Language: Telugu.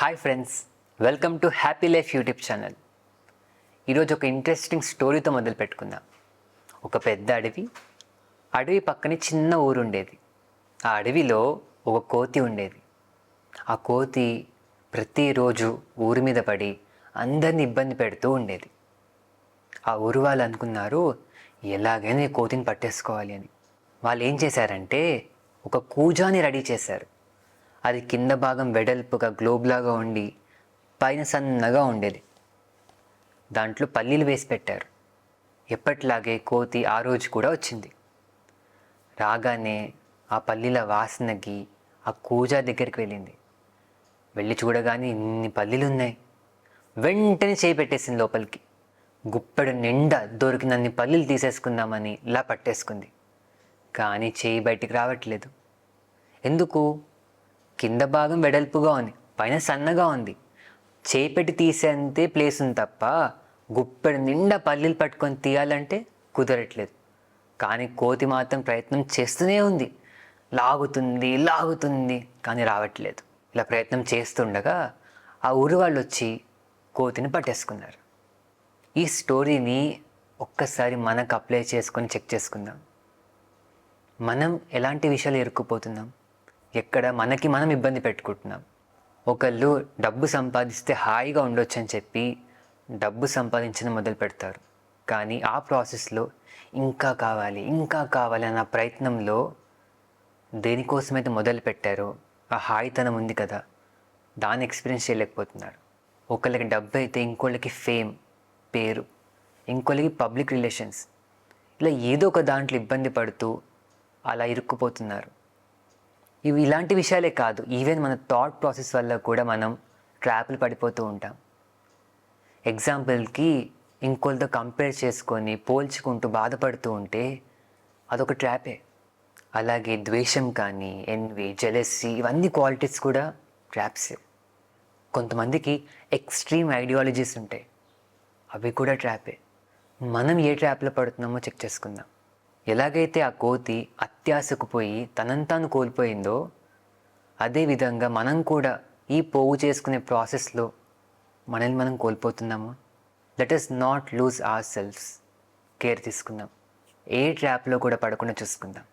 Hi friends welcome to happy life YouTube channel ఈరోజు ఒక ఇంట్రెస్టింగ్ స్టోరీతో మొదలు పెట్టుకుందాం ఒక పెద్ద అడవి అడవి పక్కనే చిన్న ఊరు ఉండేది. ఆ అడవిలో ఒక కోతి ఉండేది. ఆ కోతి ప్రతిరోజు ఊరి మీద పడి అందరిని ఇబ్బంది పెడుతూ ఉండేది. ఆ ఊరు వాళ్ళు అనుకున్నారు ఎలాగైనా ఈ కోతిని పట్టేసుకోవాలి అని. వాళ్ళు ఏం చేశారంటే ఒక కూజాని రెడీ చేశారు. అది కింద భాగం వెడల్పుగా గ్లోబ్లాగా ఉండి పైన సన్నగా ఉండేది. దాంట్లో పల్లీలు వేసి పెట్టారు. ఎప్పట్లాగే కోతి ఆ రోజు కూడా వచ్చింది. రాగానే ఆ పల్లీల వాసనకి ఆ కూజా దగ్గరికి వెళ్ళింది. వెళ్ళి చూడగానే ఇన్ని పల్లీలు ఉన్నాయి వెంటనే చేయి పెట్టేసింది లోపలికి. గుప్పెడు నిండా దొరికినన్ని పల్లీలు తీసేసుకుందామని ఇలా పట్టేసుకుంది. కానీ చేయి బయటికి రావట్లేదు. ఎందుకు? కింద భాగం వెడల్పుగా ఉంది పైన సన్నగా ఉంది. చేపెట్టి తీసేంతే ప్లేస్ ఉంది తప్ప గుప్పెడు నిండా పల్లీలు పట్టుకొని తీయాలంటే కుదరట్లేదు. కానీ కోతి మాత్రం ప్రయత్నం చేస్తూనే ఉంది. లాగుతుంది లాగుతుంది కానీ రావట్లేదు. ఇలా ప్రయత్నం చేస్తుండగా ఆ ఊరు వాళ్ళు వచ్చి కోతిని పట్టేసుకున్నారు. ఈ స్టోరీని ఒక్కసారి మనకు అప్లై చేసుకొని చెక్ చేసుకుందాం. మనం ఎలాంటి విషయాలు ఇరుక్కుపోతున్నాం? ఎక్కడ మనకి మనం ఇబ్బంది పెట్టుకుంటున్నాం. ఒకళ్ళు డబ్బు సంపాదిస్తే హాయిగా ఉండొచ్చు అని చెప్పి డబ్బు సంపాదించడం మొదలు పెడతారు. కానీ ఆ ప్రాసెస్లో ఇంకా కావాలి ఇంకా కావాలి అన్న ప్రయత్నంలో దేనికోసమైతే మొదలు పెట్టారో ఆ హాయితనం ఉంది కదా దాన్ని ఎక్స్పీరియన్స్ చేయలేకపోతున్నారు. ఒకళ్ళకి డబ్బు అయితే ఇంకోళ్ళకి ఫేమ్ పేరు ఇంకోళ్ళకి పబ్లిక్ రిలేషన్స్ ఇలా ఏదో ఒక దాంట్లో ఇబ్బంది పడుతూ అలా ఇరుక్కుపోతున్నారు. ఇవి ఇలాంటి విషయాలే కాదు. ఈవెన్ మన థాట్ ప్రాసెస్ వల్ల కూడా మనం ట్రాప్లు పడిపోతూ ఉంటాం. ఎగ్జాంపుల్కి ఇంకోళ్ళతో కంపేర్ చేసుకొని పోల్చుకుంటూ బాధపడుతూ ఉంటే అదొక ట్రాపే అలాగే ద్వేషం కానీ ఎన్వి జెలెస్సీ ఇవన్నీ క్వాలిటీస్ కూడా ట్రాప్సే కొంతమందికి ఎక్స్ట్రీమ్ ఐడియాలజీస్ ఉంటాయి. అవి కూడా ట్రాపే మనం ఏ ట్రాప్లో పడుతున్నామో చెక్ చేసుకుందాం. ఎలాగైతే ఆ కోతి అత్యాశకు పోయి తనంతాను కోల్పోయిందో అదేవిధంగా మనం కూడా ఈ పోగు చేసుకునే ప్రాసెస్లో మనల్ని మనం కోల్పోతున్నాము? Let us not lose our selves care తీసుకుందాం. ఏ ట్రాప్లో కూడా పడకుండా చూసుకుందాం.